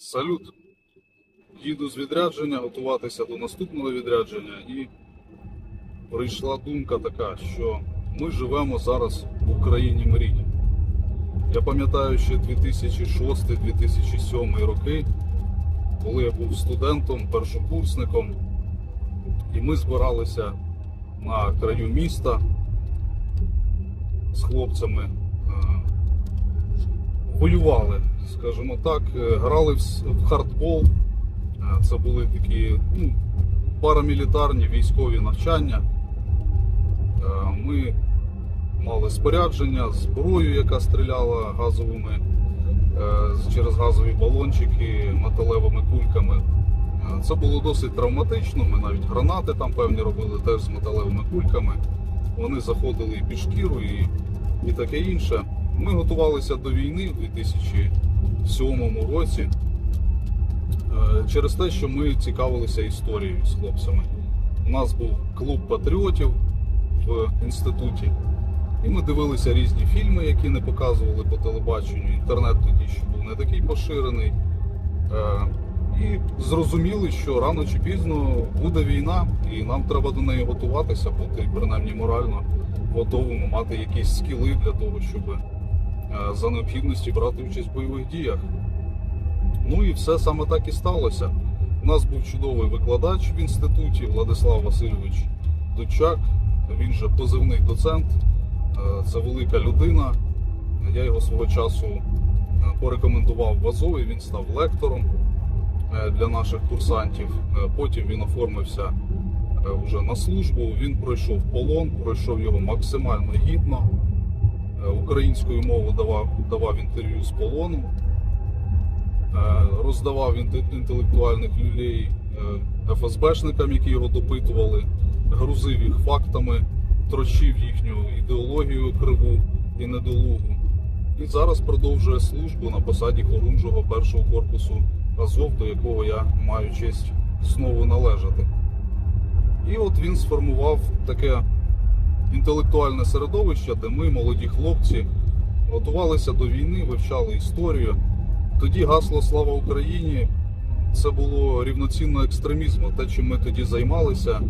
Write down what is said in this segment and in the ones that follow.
Салют. Їду з відрядження, готуватися до наступного відрядження, і прийшла думка така, що ми живемо зараз в Україні мрій. Я пам'ятаю ще 2006-2007 роки, коли я був студентом, першокурсником, і ми збиралися на краю міста з хлопцями. Воювали, скажімо так, е, грали в хардбол. Е, Це були такі ну, парамілітарні військові навчання. Е, Ми мали спорядження, зброю, яка стріляла газовими через газові балончики, металевими кульками. Це було досить травматично. Ми навіть гранати там певні робили теж з металевими кульками. Вони заходили і під шкіру, і, і таке інше. Ми готувалися до війни у 2007 році е, через те, що ми цікавилися історією з хлопцями. У нас був клуб патріотів в інституті, і ми дивилися різні фільми, які не показували по телебаченню. Інтернет тоді ще був не такий поширений. Е, І зрозуміли, що рано чи пізно буде війна, і нам треба до неї готуватися, бути принаймні морально готовими, мати якісь скіли для того, щоб за необхідності брати участь в бойових діях. Ну і все саме так і сталося. У нас був чудовий викладач в інституті Владислав Васильович Дучак, він же позивний доцент, Е, це велика людина. Я його свого часу е, порекомендував в Азові, він став лектором е, для наших курсантів. Е, Потім він оформився е, вже на службу. Він пройшов полон, пройшов його максимально гідно. Е, Українською мовою давав, давав інтерв'ю з полону, Е, роздавав інтелектуальних люлей е, ФСБшникам, які його допитували, грузив їх фактами, трощив їхню ідеологію криву і недолугу. І зараз продовжує службу на посаді хорунжого першого корпусу Азов, до якого я маю честь знову належати. І от він сформував таке інтелектуальне середовище, де ми, молоді хлопці, готувалися до війни, вивчали історію. Тоді гасло Слава Україні це було рівноцінно екстремізму. Те, чим ми тоді займалися, е,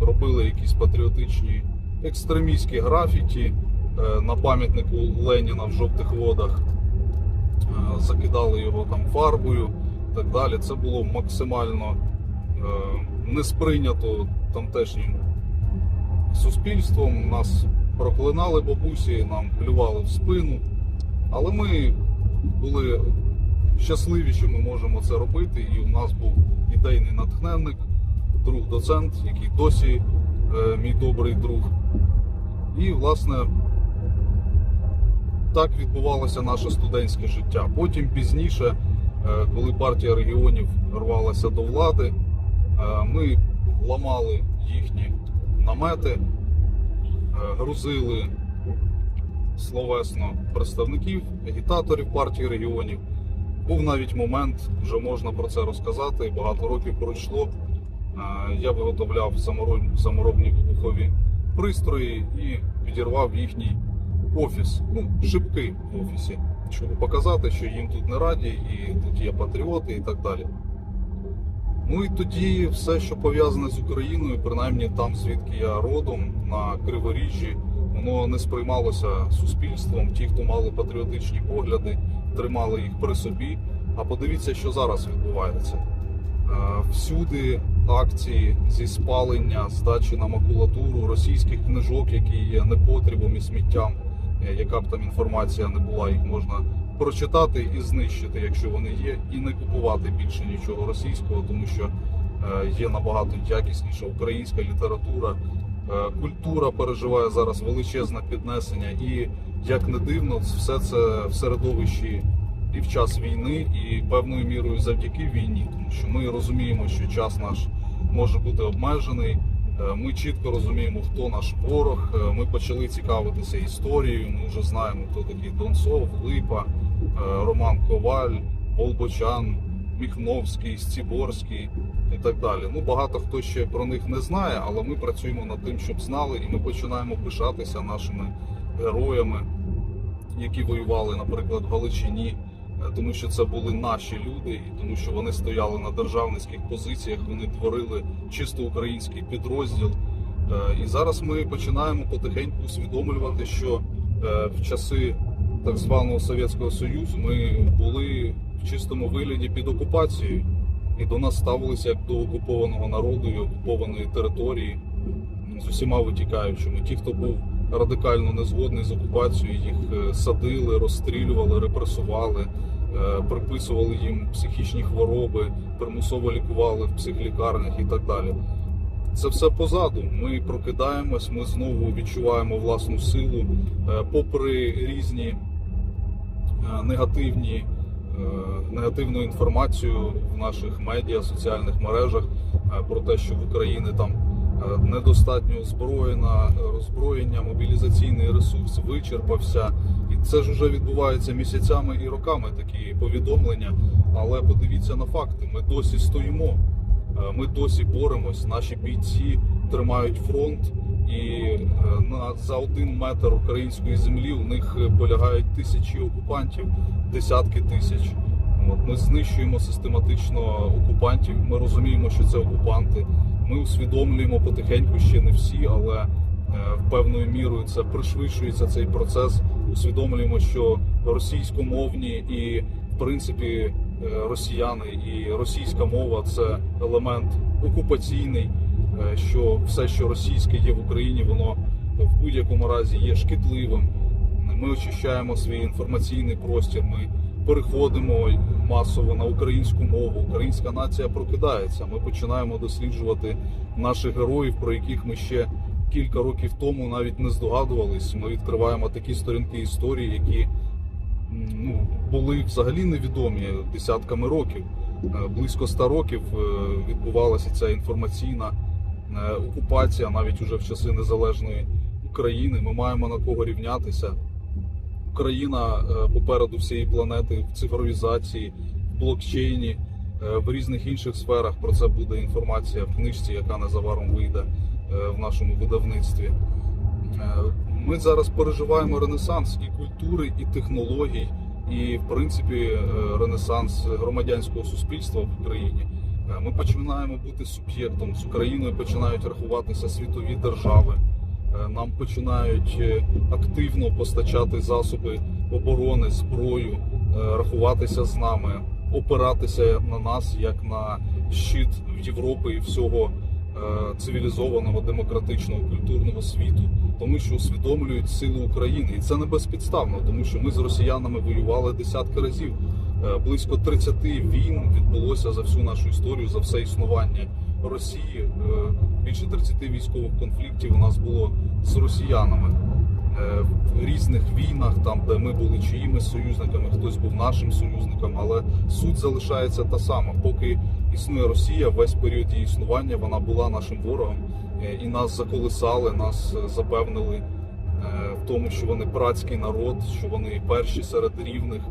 робили якісь патріотичні екстремістські графіті е, на пам'ятнику Леніна в жовтих водах, е, закидали його там фарбою і так далі. Це було максимально не сприйнято тамтешнім суспільством. Нас проклинали бабусі, нам плювали в спину. Але ми були щасливі, що ми можемо це робити. І у нас був ідейний натхненник, друг доцент, який досі е, мій добрий друг. І, власне, так відбувалося наше студентське життя. Потім пізніше, е, коли партія регіонів рвалася до влади, е, ми ламали їхні намети, е, грузили словесно представників, агітаторів партії регіонів. Був навіть момент, вже можна про це розказати. Багато років пройшло. Е, Я виготовляв саморобні вибухові пристрої і підірвав їхній офіс, ну, шибки в офісі, щоб показати, що їм тут не раді, і тут є патріоти і так далі. Ну і тоді все, що пов'язане з Україною, принаймні там, звідки я родом, на Криворіжжі, воно не сприймалося суспільством. Ті, хто мали патріотичні погляди, тримали їх при собі. А подивіться, що зараз відбувається. Е, Всюди акції зі спалення, здачі на макулатуру російських книжок, які є непотребом і сміттям, е, яка б там інформація не була, їх можна прочитати і знищити, якщо вони є, і не купувати більше нічого російського, тому що е, є набагато якісніша українська література. Е, Культура переживає зараз величезне піднесення, і як не дивно, все це в середовищі і в час війни, і певною мірою завдяки війні, тому що ми розуміємо, що час наш може бути обмежений. Е, Ми чітко розуміємо, хто наш ворог. Е, Ми почали цікавитися історією. Ми вже знаємо, хто такий Донцов, Липа, е, Роман Коваль, Болбочан, Міхновський, Сціборський і так далі. Ну багато хто ще про них не знає, але ми працюємо над тим, щоб знали, і ми починаємо пишатися нашими героями, які воювали, наприклад, в Галичині, тому що це були наші люди, і тому що вони стояли на державницьких позиціях, вони творили чисто український підрозділ. Е, І зараз ми починаємо потихеньку усвідомлювати, що е, в часи так званого Совєтського Союзу ми були в чистому вигляді під окупацією, і до нас ставилися як до окупованого народу і окупованої території з усіма витікаючими. Ті, хто був радикально незгодний з окупацією, їх е, садили, розстрілювали, репресували, е, приписували їм психічні хвороби, примусово лікували в психлікарнях і так далі. Це все позаду. Ми прокидаємось, ми знову відчуваємо власну силу, Е, попри різні е, негативні, е, негативну інформацію в наших медіа, соціальних мережах е, про те, що в Україні там е, недостатньо озброєна, е, роззброєння, мобілізаційний ресурс вичерпався. Це ж вже відбувається місяцями і роками такі повідомлення. Але подивіться на факти: ми досі стоїмо. Е, Ми досі боремось, наші бійці тримають фронт, і е, на за один метр української землі у них полягають тисячі окупантів, десятки тисяч. От ми знищуємо систематично окупантів. Ми розуміємо, що це окупанти. Ми усвідомлюємо потихеньку ще не всі, але е, певною мірою це пришвидшується цей процес. Усвідомлюємо, що російськомовні і в принципі е, росіяни і російська мова це елемент окупаційний, е, що все, що російське є в Україні, воно в будь-якому разі є шкідливим. Ми очищаємо свій інформаційний простір. Ми переходимо масово на українську мову. Українська нація прокидається. Ми починаємо досліджувати наших героїв, про яких ми ще кілька років тому навіть не здогадувались. Ми відкриваємо такі сторінки історії, які ну, були взагалі невідомі десятками років. Е, Близько ста років е, відбувалася ця інформаційна е, окупація, навіть уже в часи незалежної України. Ми маємо на кого рівнятися. Україна попереду всієї планети в цифровізації, в блокчейні, в різних інших сферах. Про це буде інформація в книжці, яка незабаром вийде е, в нашому видавництві. Е, Ми зараз переживаємо ренесанс і культури, і технологій, і в принципі е, ренесанс громадянського суспільства в Україні. Е, Ми починаємо бути суб'єктом з Україною, починають рахуватися світові держави. Е, Нам починають е, активно постачати засоби оборони, зброю, е, рахуватися з нами, опиратися на нас як на щит Європи і всього е, цивілізованого, демократичного, культурного світу, тому що усвідомлюють силу України, і це не безпідставно, тому що ми з росіянами воювали десятки разів. Е, Близько 30 війн відбулося за всю нашу історію, за все існування Росії. Е, Більше 30 військових конфліктів у нас було з росіянами в різних війнах, там де ми були чиїмись союзниками, хтось був нашим союзником, але суть залишається та сама. Поки існує Росія, весь період її існування вона була нашим ворогом, Е, і нас заколисали, нас е, запевнили е, в тому, що вони братський народ, що вони перші серед рівних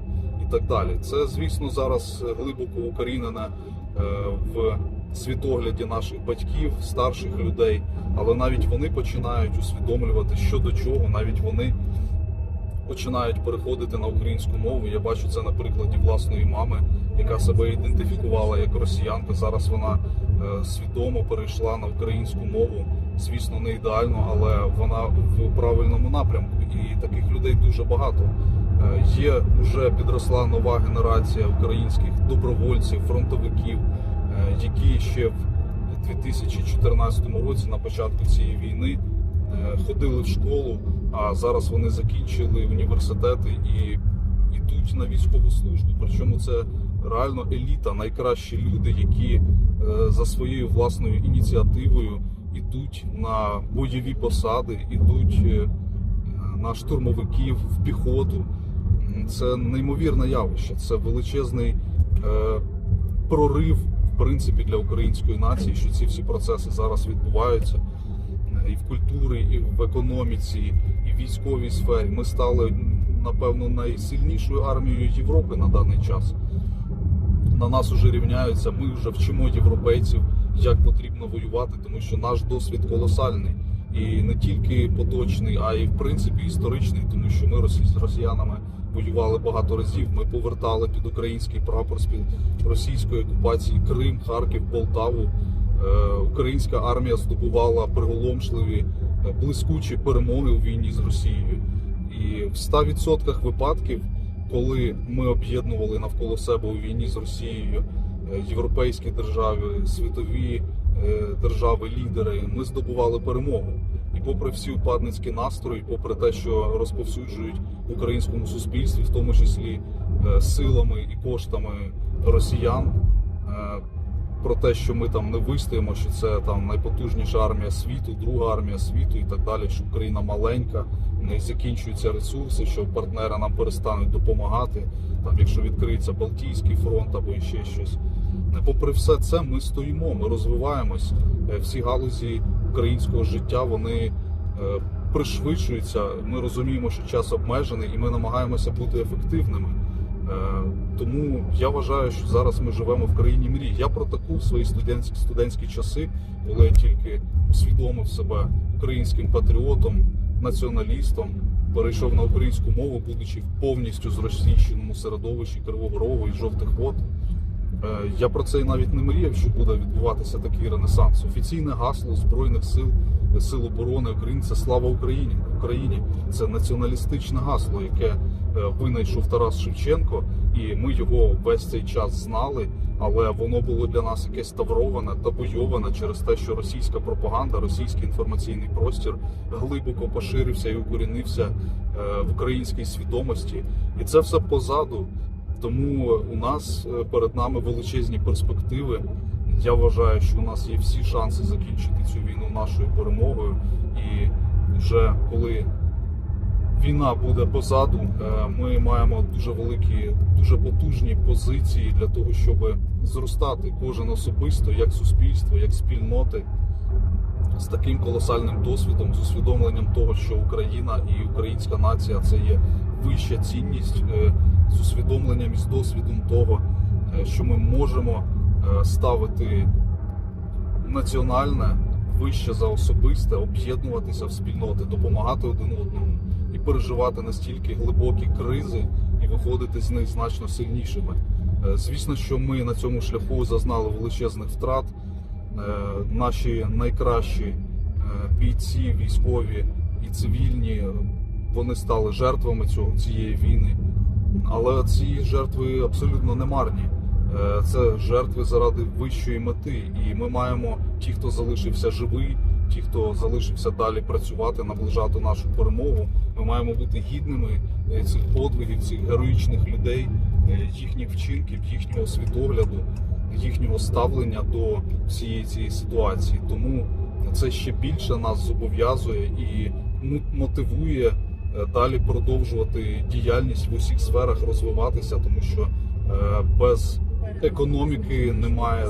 і так далі. Це, звісно, зараз глибоко укорінене е, в світогляді наших батьків, старших людей, але навіть вони починають усвідомлювати, що до чого, навіть вони починають переходити на українську мову. Я бачу це на прикладі власної мами, яка себе ідентифікувала як росіянка. Зараз вона е, свідомо перейшла на українську мову. Звісно, не ідеально, але вона в правильному напрямку, і таких людей дуже багато. Е, Є вже підросла нова генерація українських добровольців, фронтовиків, е, які ще в 2014 році, на початку цієї війни, е, ходили в школу, а зараз вони закінчили університети і йдуть на військову службу. Причому це реально еліта, найкращі люди, які за своєю власною ініціативою йдуть на бойові посади, йдуть на штурмовиків в піхоту. Це неймовірне явище, це величезний е, прорив, в принципі, для української нації, що ці всі процеси зараз відбуваються е, і в культурі, і в економіці, і в військовій сфері. Ми стали, напевно, найсильнішою армією Європи на даний час. На нас уже рівняються. Ми вже вчимо європейців, як потрібно воювати, тому що наш досвід колосальний. І не тільки поточний, а й в принципі історичний, тому що ми росіянами воювали багато разів. Ми повертали під український прапор з під російської окупації Крим, Харків, Полтаву. Е, Українська армія здобувала приголомшливі е, блискучі перемоги у війні з Росією. І в 100% випадків, коли ми об'єднували навколо себе у війні з Росією е, європейські держави, світові держави, лідери, ми здобували перемогу. Попри всі упадницькі настрої, попри те, що розповсюджують в українському суспільстві, в тому числі е, силами і коштами росіян, е, про те, що ми там не вистоїмо, що це там найпотужніша армія світу, друга армія світу і так далі, що Україна маленька, в неї закінчуються ресурси, що партнери нам перестануть допомагати. Там, якщо відкриється Балтійський фронт або ще щось. Попри все це, ми стоїмо, ми розвиваємось. Е, Всі галузі українського життя вони е, пришвидшуються. Ми розуміємо, що час обмежений, і ми намагаємося бути ефективними. Е, Тому я вважаю, що зараз ми живемо в країні мрій. Я про таку свої студентські студентські часи, коли я тільки усвідомив себе українським патріотом, націоналістом, перейшов на українську мову, будучи повністю зросійщеному середовищі Кривого Рогу і жовтих вод. Е, Я про це навіть не мріяв, що буде відбуватися такий ренесанс. Офіційне гасло Збройних сил Сил оборони України це слава Україні. Україні це націоналістичне гасло, яке е, винайшов Тарас Шевченко, і ми його весь цей час знали. Але воно було для нас якесь тавроване, табойоване через те, що російська пропаганда, російський інформаційний простір глибоко поширився і укорінився е, в українській свідомості, і це все позаду. Тому у нас е, перед нами величезні перспективи. Я вважаю, що у нас є всі шанси закінчити цю війну нашою перемогою. І вже коли війна буде позаду, е, ми маємо дуже великі, дуже потужні позиції для того, щоб зростати кожен особисто, як суспільство, як спільноти. З таким колосальним досвідом, з усвідомленням того, що Україна і українська нація це є вища цінність, е, з усвідомленням і з досвідом того, е, що ми можемо е, ставити національне вище за особисте, об'єднуватися в спільноти, допомагати один одному і переживати настільки глибокі кризи і виходити з них значно сильнішими. Е, Звісно, що ми на цьому шляху зазнали величезних втрат. Наші найкращі бійці, військові і цивільні, вони стали жертвами цього цієї війни. Але ці жертви абсолютно не марні. Е, Це жертви заради вищої мети. І ми маємо ті, хто залишився живий, ті, хто залишився далі працювати, наближати нашу перемогу. Ми маємо бути гідними е, цих подвигів, цих героїчних людей, е, їхніх вчинків, їхнього світогляду, їхнього ставлення до всієї цієї ситуації. Тому це ще більше нас зобов'язує і мотивує далі продовжувати діяльність в усіх сферах, розвиватися, тому що е, без економіки немає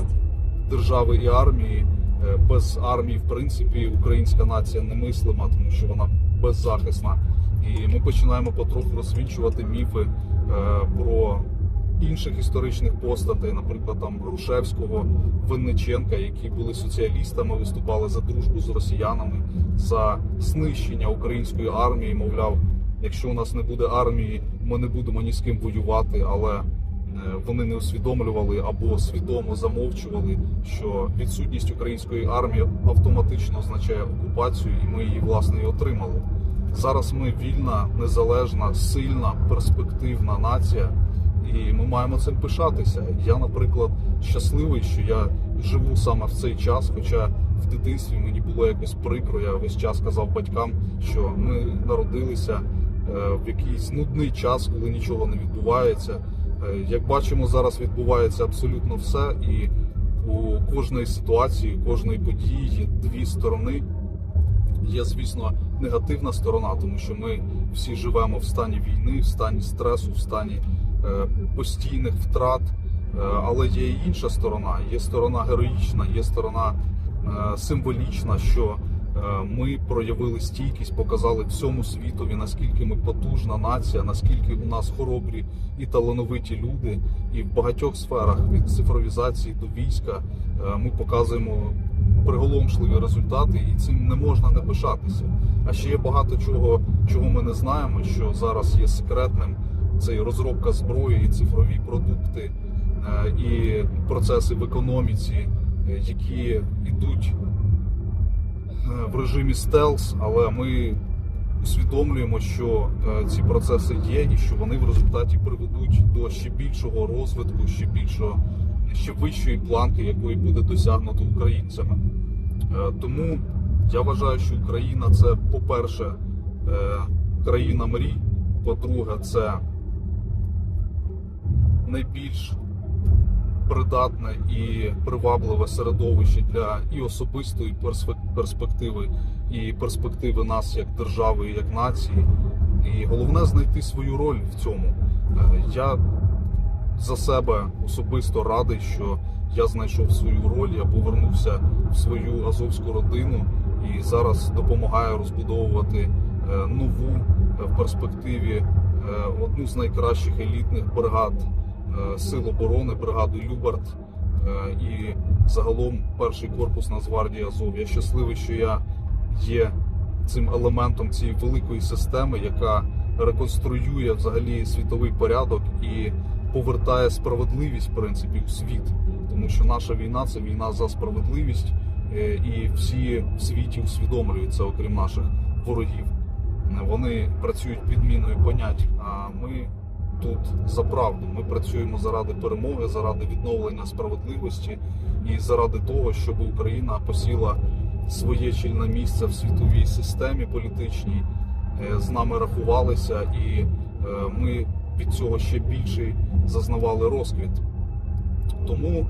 держави і армії. Е, Без армії, в принципі, українська нація немислима, тому що вона беззахисна. І ми починаємо потроху розвінчувати міфи е, про інших історичних постатей, наприклад, там Грушевського, Винниченка, які були соціалістами, виступали за дружбу з росіянами, за знищення української армії. Мовляв, якщо у нас не буде армії, ми не будемо ні з ким воювати, але е, вони не усвідомлювали або свідомо замовчували, що відсутність української армії автоматично означає окупацію, і ми її власне і отримали. Зараз ми вільна, незалежна, сильна, перспективна нація, і ми маємо цим пишатися. Я, наприклад, щасливий, що я живу саме в цей час, хоча в дитинстві мені було якось прикро. Я весь час казав батькам, що ми народилися е, в якийсь нудний час, коли нічого не відбувається. Е, Як бачимо, зараз відбувається абсолютно все, і у кожної ситуації, у кожної події є дві сторони. Є, звісно, негативна сторона, тому що ми всі живемо в стані війни, в стані стресу, в стані постійних втрат. Е, але є інша сторона. Є сторона героїчна, є сторона е, символічна, що е, ми проявили стійкість, показали всьому світові, наскільки ми потужна нація, наскільки у нас хоробрі і талановиті люди. І в багатьох сферах від цифровізації до війська е, ми показуємо приголомшливі результати, і цим не можна не пишатися. А ще є багато чого, чого ми не знаємо, що зараз є секретним. Це і розробка зброї, і цифрові продукти, е, і процеси в економіці, е, які йдуть е, в режимі стелс, але ми усвідомлюємо, що ці процеси є, і що вони в результаті приведуть до ще більшого розвитку, ще більшого, ще вищої планки, якої буде досягнуто українцями. Тому я вважаю, що Україна це, по-перше, е, країна мрій. По-друге, це найбільш придатне і привабливе середовище для і особистої перспек- перспективи, і перспективи нас як держави, і як нації. І головне знайти свою роль в цьому. Е, Я за себе особисто радий, що я знайшов свою роль, я повернувся в свою азовську родину і зараз допомагаю розбудовувати е, нову е, в перспективі одну з найкращих елітних бригад сил оборони, бригаду Любарт е, і загалом перший корпус Нацгвардії Азов. Я щасливий, що я є цим елементом цієї великої системи, яка реконструює взагалі світовий порядок і повертає справедливість в принципі у світ, тому що наша війна це війна за справедливість, е, і всі в світі усвідомлюють це, окрім наших ворогів. Е, Вони працюють під міною понять. А ми тут за правду. Ми працюємо заради перемоги, заради відновлення справедливості і заради того, щоб Україна посіла своє чільне місце в світовій системі політичній, е, з нами рахувалися, і е, ми від цього ще більше зазнавали розквіт. Тому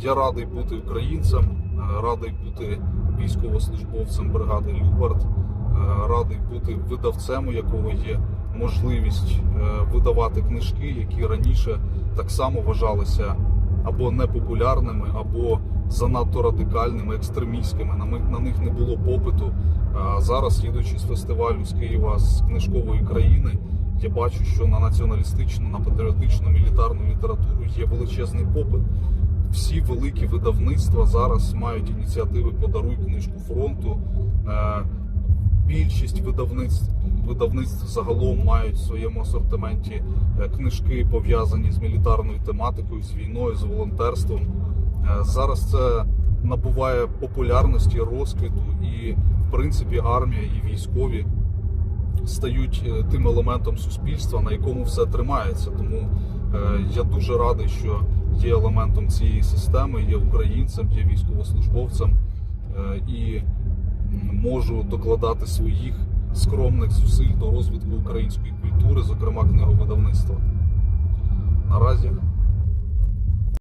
я радий бути українцем, е, радий бути військовослужбовцем бригади Любард, е, радий бути видавцем, у якого є можливість е, видавати книжки, які раніше так само вважалися або непопулярними, або занадто радикальними, екстремістськими. На них, не було попиту. А зараз, їдучи з фестивалю з Києва з книжкової країни, я бачу, що на націоналістичну, на патріотичну мілітарну літературу є величезний попит. Всі великі видавництва зараз мають ініціативи Подаруй книжку фронту. Е, Більшість видавництв видавництв загалом мають в своєму асортименті е, книжки пов'язані з мілітарною тематикою, з війною, з волонтерством. Е, Зараз це набуває популярності, розквіту, і в принципі армія і військові стають е, тим елементом суспільства, на якому все тримається. Тому я дуже радий, що є елементом цієї системи, є українцем, є військовослужбовцем і можу докладати своїх скромних зусиль до розвитку української культури, зокрема книговидавництва. Наразі